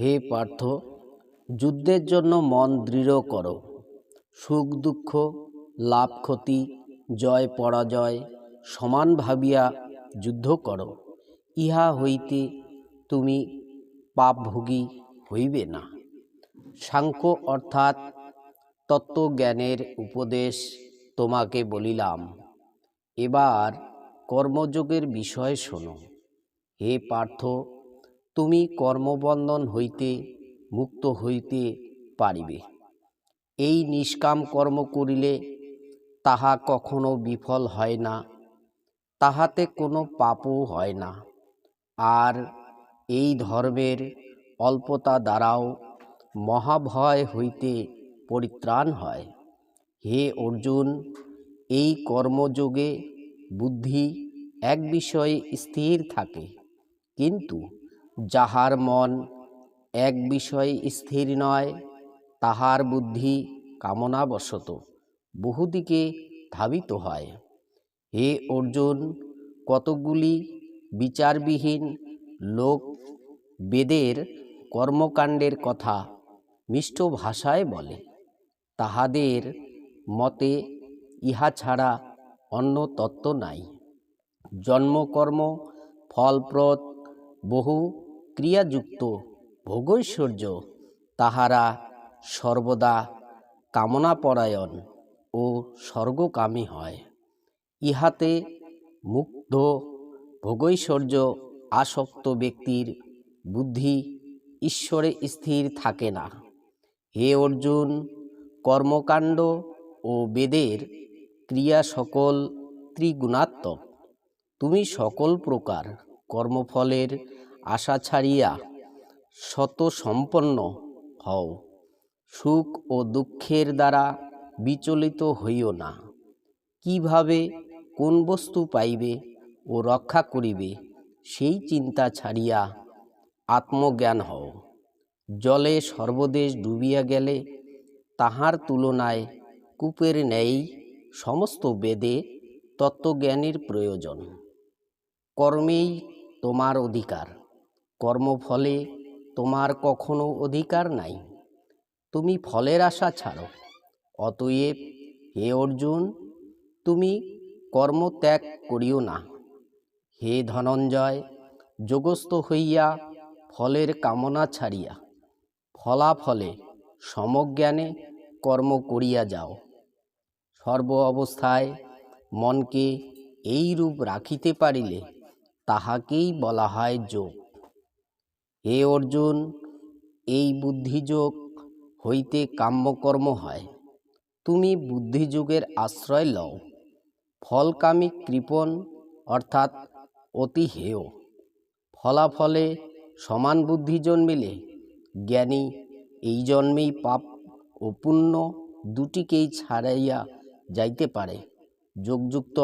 হে পার্থ, যুদ্ধের জন্য মন দৃঢ় করো। সুখ দুঃখ, লাভ ক্ষতি, জয় পরাজয় সমান ভাবিয়া যুদ্ধ করো। ইহা হইতে তুমি পাপভোগী হইবে না। সাংখ্য অর্থাৎ তত্ত্বজ্ঞানের উপদেশ তোমাকে বলিলাম। এবার কর্মযোগের বিষয় শোনো। হে পার্থ তুমি কর্মবন্ধন হইতে মুক্ত হইতে পারিবে। এই নিষ্কাম কর্ম করিলে তাহা কখনো বিফল হয় না, তাহাতে কোনো পাপও হয় না। আর এই ধর্মের অল্পতা দ্বারাও মহাভয় হইতে পরিত্রাণ হয়। হে অর্জুন, এই কর্মযোগে বুদ্ধি এক বিষয়ে স্থির থাকে, কিন্তু যাহার মন এক বিষয়ে স্থির নয়, তাহার বুদ্ধি কামনাবশত বহুদিকে ধাবিত হয়। হে অর্জুন কতকগুলি বিচারবিহীন লোক বেদের কর্মকাণ্ডের কথা মিষ্ট ভাষায় বলে। তাহাদের মতে ইহা ছাড়া অন্য তত্ত্ব নাই। জন্মকর্ম ফলপ্রদ বহু ক্রিয়াযুক্ত ভোগৈশ্বর্য তাহারা সর্বদা কামনাপরায়ণ ও স্বর্গকামী হয়। ইহাতে মুগ্ধ ভোগৈশ্বর্য আসক্ত ব্যক্তির বুদ্ধি ঈশ্বরে স্থির থাকে না। হে অর্জুন, কর্মকাণ্ড ও বেদের ক্রিয়া সকল ত্রিগুণাত্মক। তুমি সকল প্রকার কর্মফলের আশা ছাড়িয়া শত সম্পন্ন হও। সুখ ও দুঃখের দ্বারা বিচলিত হইও না। কীভাবে, কোন বস্তু পাইবে ও রক্ষা করিবে, সেই চিন্তা ছাড়িয়া আত্মজ্ঞান হও। জলে সর্বদেশ ডুবিয়া গেলে তাহার তুলনায় কূপের ন্যায় সমস্ত বেদে তত্ত্বজ্ঞানের প্রয়োজন। কর্মেই তোমার অধিকার। কর্মফলে তোমার কখনো অধিকার নাই। তুমি ফলের আশা ছাড়ো, অতএব হে অর্জুন, তুমি কর্ম ত্যাগ করিও না। হে ধনঞ্জয়, যোগস্থ হইয়া ফলের কামনা ছাড়িয়া, ফলাফলে সমজ্ঞানে কর্ম করিয়া যাও। সর্ব অবস্থায় মনকে এই রূপ রাখিতে পারিলে তাহাকেই বলা হয় যোগ। হে অর্জুন, এই বুদ্ধিযোগ হইতে কাম্যকর্ম হয়। তুমি বুদ্ধিযোগের আশ্রয় লও। ফলকামী কৃপণ অর্থাৎ অতি হেয়। ফলাফলে সমান বুদ্ধি জন্মিলে জ্ঞানী এই জন্মেই পাপ ও পুণ্য দুটিকেই ছাড়াইয়া যাইতে পারে। যোগযুক্ত